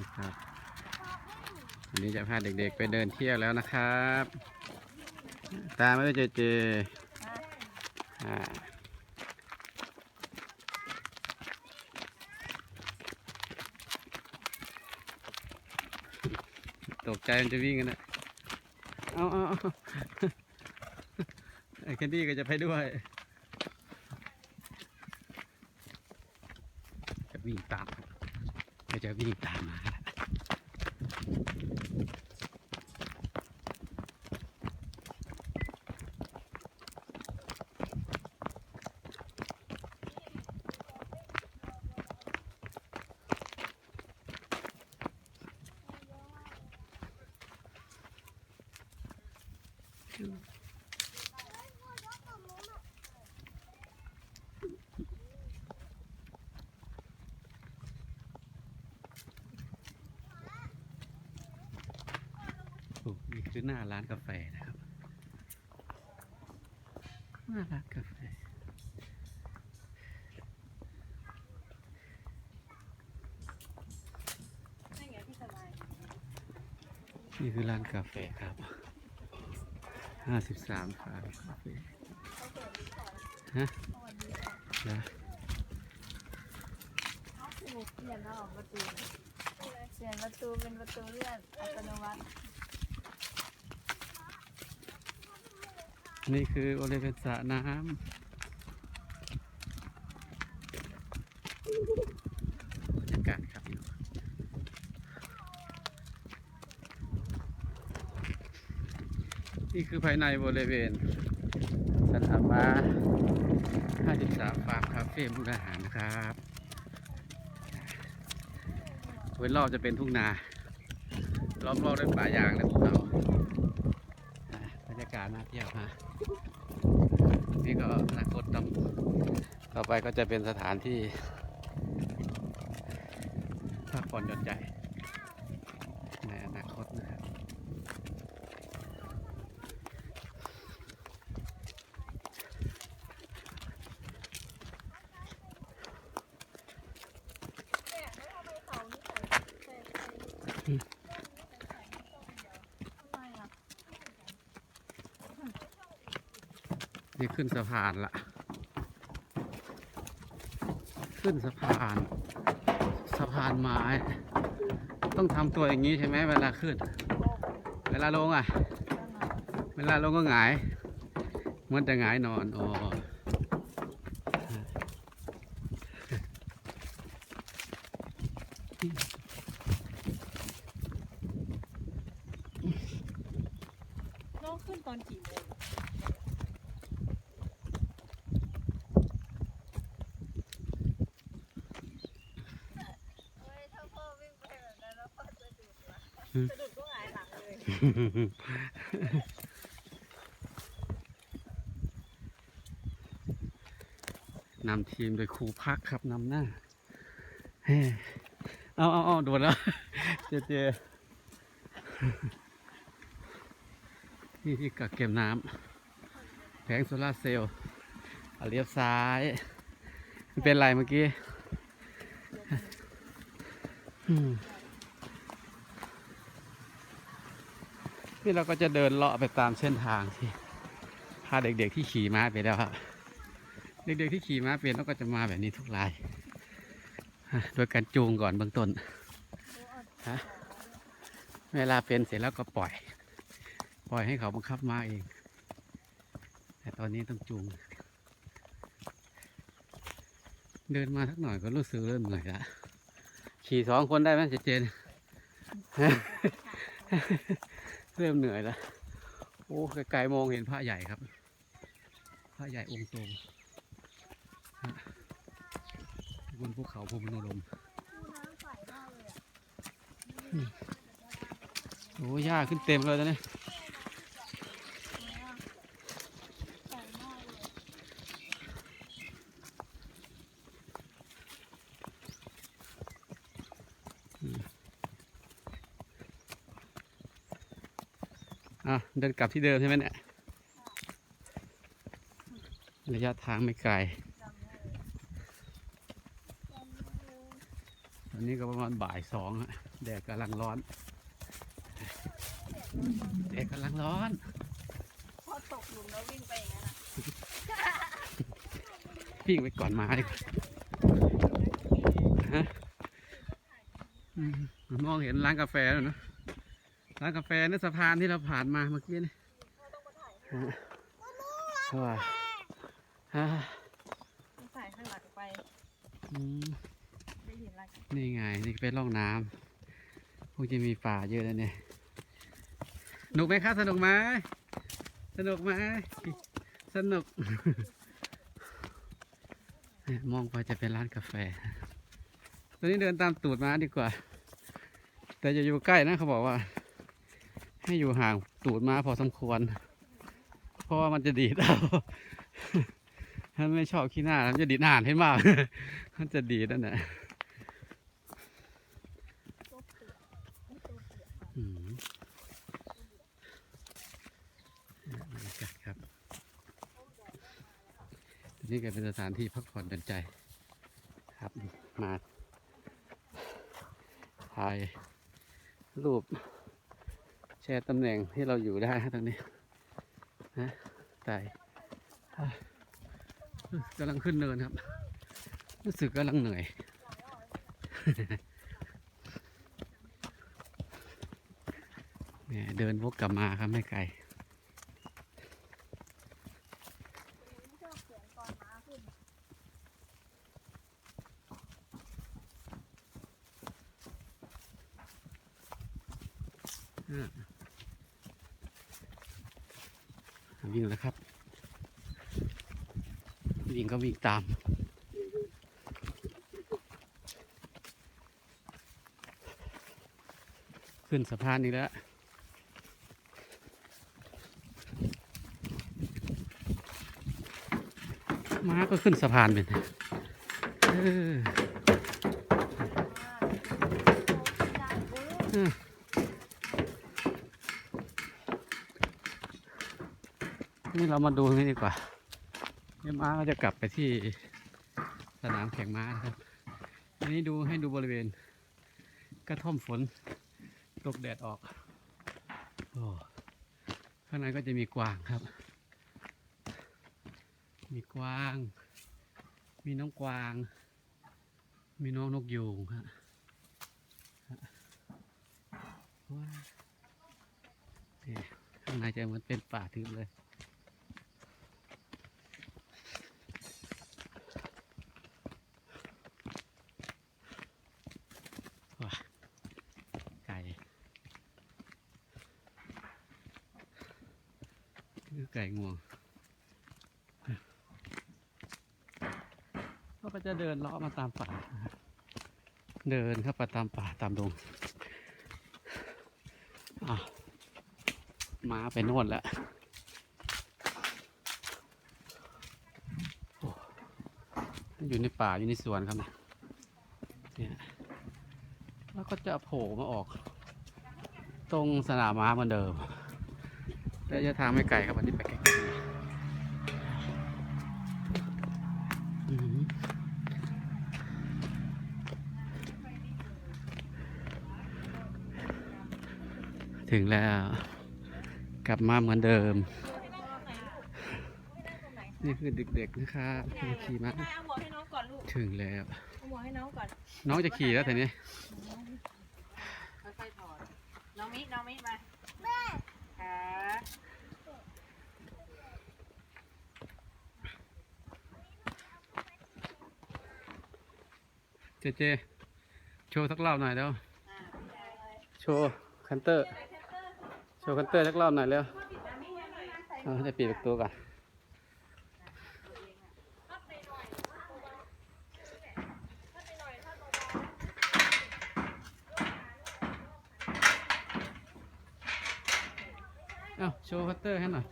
นะครับวันนี้จะพาเด็กๆไปเดินเที่ยวแล้วนะครับ ตามไม่ได้เจเจอ่าตกใจมันจะวิ่งกันนะเอาเอาเอาไอ้แคนดี้ก็จะไปด้วยจะวิ่งตาม จะวิ่งตามมาแล้ว โอ้นี่คือ หน้าร้านกาแฟนะครับหน้าร้านกาแฟนี่คือร้านกาแฟครับห้าสิบสามฟาร์มคาเฟ่ฮะนะเปลี่ยนแล้วเหรอประตูเปลี่ยนประตูเป็นประตูเลื่อนอัตโนมัติ นี่คือบริเวณสระน้ำบรรยากาศครับนี่คือภายในบริเวณสนามม้า53ฟาร์มคาเฟ่มุกดาหารนะครับโดยรอบจะเป็นทุ่งนาล้อมรอบด้วยป่ายางและภูเขาากาศน่าเที่ยวฮะนี่ก็อนาคตต่อต่อไปก็จะเป็นสถานที่พักผ่อนหย่อนใจ ในอนาคตนะครับี่ขึ้นสะพานละ ขึ้นสะพาน สะพานไม้ ต้องทำตัวอย่างนี้ใช่ไหมเวลาขึ้น เวลาลงอะ เวลาลงก็หงายมันจะหงายนอนอ๋อน้องขึ้นตอนกี่โมง ถ้าพ่อวิ่งไปแบบนั้นแล้วพ่อสะดุดละสะดุดก็หงายหลังเลย นำทีมโดยครูพักครับนำหน้าเฮ้เอาเอาเอาโดนแล้ว เจเจนี่ที่กักเก็บน้ำแผงโซลาเซลล์เอาเลี้ยวซ้ายเป็นไรเมื่อกี้อืม นี่เราก็จะเดินเลาะไปตามเส้นทางที่พาเด็กๆที่ขี่ม้าไปแล้วครับเด็กๆที่ขี่ม้าเป็นแล้วก็จะมาแบบนี้ทุกรายโดยการจูงก่อนเบื้องต้นเวลาเป็นเสร็จแล้วก็ปล่อย ปล่อยให้เขาบังคับมาเอง แต่ตอนนี้ต้องจูง เดินมาสักหน่อยก็รู้สึกเริ่มเหนื่อยละขี่สองคนได้ไหมเจเจน เริ่มเหนื่อยแล้วโอ้ไกลๆมองเห็นพระใหญ่ครับพระใหญ่องค์โตบนภูเขาพมโนรมโอ้หญ้าขึ้นเต็มเลยตอนนี้อื เดินกลับที่เดิมใช่ไหมเนี่ย ระยะทางไม่ไกล ตอนนี้ก็ประมาณบ่ายสองฮะแดดกำลังร้อน แดดกำลังร้อน พอตกหลุมแล้ววิ่งไปอย่างนั้นอะวิ่งไปก่อนมาดีกว่าฮะอืมมองเห็นร้านกาแฟแล้วนะ ร้านกาแฟนี่สะพานที่เราผ่านมาเมื่อกี้นี่ฮะว้าวฮะต้องใส่ข้างหลังไปอืมได้เห็นอะไรนี่ไง นี่เป็นร่องน้ำคงจะมีป่าเยอะแล้วเนี่ยสนุกไหมครับสนุกไหมสนุกไหมสนุกเนี่ยมองไปจะเป็นร้านกาแฟ ตอนนี้เดินตามตูดม้าดีกว่า แต่อย่าอยู่ใกล้นะเขาบอกว่า ให้อยู่ห่างตูดม้าพอสมควร เพราะว่ามันจะดีดเอาถ้าไม่ชอบขี้หน้ามันจะดีดหนานให้มากมันจะดีดนั่นแหละอืมบรรยากาศครับนี่ก็เป็นสถานที่พักผ่อนหย่อนใจ ครับมาถ่ายรูป ชร์ตำแหน่งที่เราอยู่ได้ตรงนี้นะแต่อะกำลังขึ้นเนินครับ รู้สึกกำลังเหนื่อย เนี่ยเดินวกกลับมาครับไม่ไกล วิ่งแล้วครับ วิ่งก็วิ่งตามขึ้นสะพานนี้แล้วม้าก็ขึ้นสะพานเป็นเออเออ นี่เรามาดูนี่ดีกว่านี่ม้าก็จะกลับไปที่สนามแข่งม้าครับอันนี้ดูให้ดูบริเวณ กระท่อมฝนตกแดดออกโอ้ข้างในก็จะมีกวางครับ มีกวาง มีน้องกวาง มีน้องนกยูงฮะว้าข้างในจะมันเป็นป่าทึบเลย ว้าไก่คือ ไก่งวงเขาก็จะเดินเลาะมาตามป่านะครับเดินเข้าไปตามป่าตามดงอะม้าไปโน่นแล้วโอ้อยู่ในป่าอยู่ในสวนครับเนี่ยเนี่ยแล้วก็จะโผล่มาออก ตรงสนามม้าเหมือนเดิม ระยะทางไม่ไกลครับวันนี้ไปไกลๆอืมถึงแล้ว กลับมาเหมือนเดิม นี่คือเด็กๆนะครับที่ขี่ม้าเอาหมวกให้น้องก่อนลูกถึงแล้วเอาหมวกให้น้องก่อนน้องจะขี่แล้วแต่นี้ค่อยๆถอดน้องมิน้องมิมาแม่ค่ะ เจเจ โชว์สักรอบหน่อยแล้ว โชว์คันเตอร์ โชว์คันเตอร์สักรอบหน่อยแล้วเอาจะปิดประตูก่อนเอ้าโชว์คัตเตอร์ให้หน่อย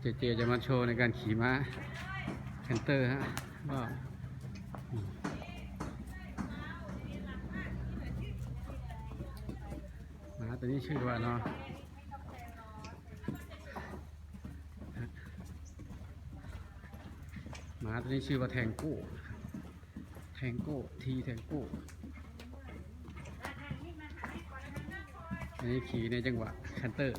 เจเจจะมาโชว์ในการขี่ม้าแคนเตอร์ฮะว่ามาตัวนี้ชื่อว่าเนาะมาตัวนี้ชื่อว่าแทงโก้แทงโก้ทีแทงโก้อันนี้ขี่ในจังหวะแคนเตอร์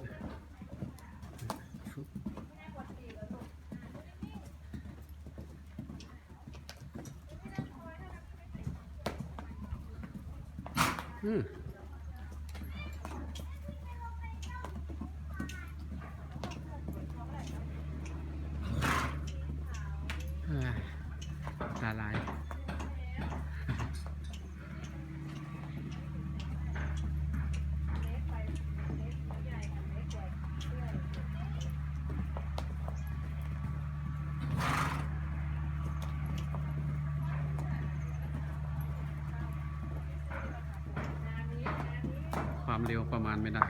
อืมเอ้ยตาลาย ความ เร็วประมาณไม่ได้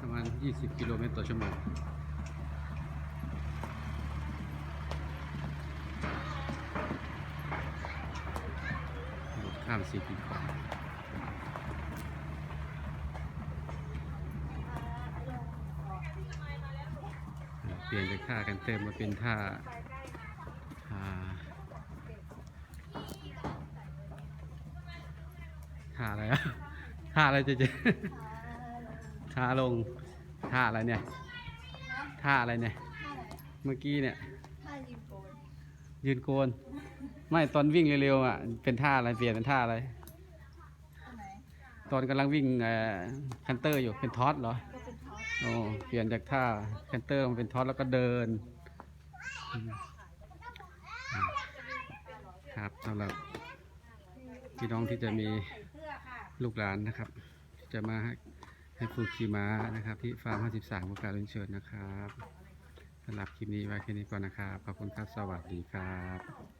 ประมาณ 20 กิโลเมตรต่อชั่วโมงข้ามสี่ปีขวาเปลี่ยนจากท่ากันเติมมาเป็นท่า ท่าอะไรอะท่าอะไรเจะเจท่าลงท่าอะไรเนี่ยท่าอะไรเนี่ย เมื่อกี้เนี่ยถ้ายิมโกน ยืนโกน ไม่ตอนวิ่งเร็วๆอะ เป็นท่าอะไร เปลี่ยนเป็นท่าอะไรอันไหนตอนกำลังวิ่งเอ่อคันเตอร์อยู่ เป็นท็อตเหรอก็เป็นท็อปโอ้เปลี่ยนจากท่าคันเตอร์มาเป็นท็อตแล้วก็เดินอืมครับสำหรับพี่น้องที่จะมีใส่เสื้อค่ะ ลูกหลานนะครับ จะมาให้ครูขี่ม้านะครับ ที่ฟาร์ม 53บุการเรียนเชิญนะครับสำหรับคลิปนี้ไว้แค่นี้ก่อนนะครับ ขอบคุณครับ สวัสดีครับ